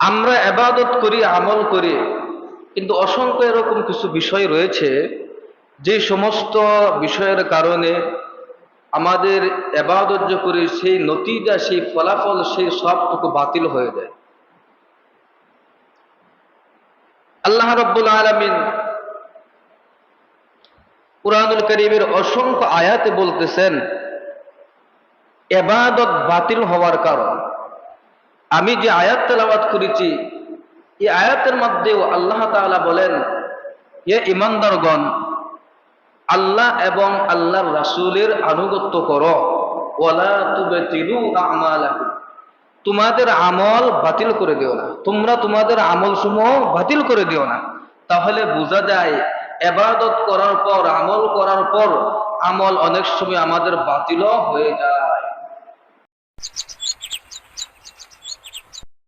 আমরা এবাদত করি, আমল করি, কিন্তু অসংখ্য এরকম কিছু বিষয় রয়েছে, যে সমস্ত বিষয়ের কারণে আমাদের এবাদত যে করি, সেই নতিজা, সেই ফলাফল, সেই সবটুকু বাতিল হয়ে যায়। আল্লাহ রব্বুল আলমিন কুরআনুল করিমের অসংখ্য আয়াতে বলতেছেন, এবাদত বাতিল হওয়ার কারণ। আমি যে আয়াত তেলাওয়াত করেছি, এই আয়াতের মধ্যেও আল্লাহ তাআলা বলেন এ ইমানদারগণ আল্লাহ এবং আল্লাহর রাসূলের আনুগত্য করো। ওয়ালা তুবতিলু আমালাকুম, তোমাদের আমল বাতিল করে দিও না। তোমরা তোমাদের আমল সমূহ বাতিল করে দিও না। তাহলে বোঝা যায় এবাদত করার পর আমল করার পর আমল অনেক সময় আমাদের বাতিলও হয়ে যায়।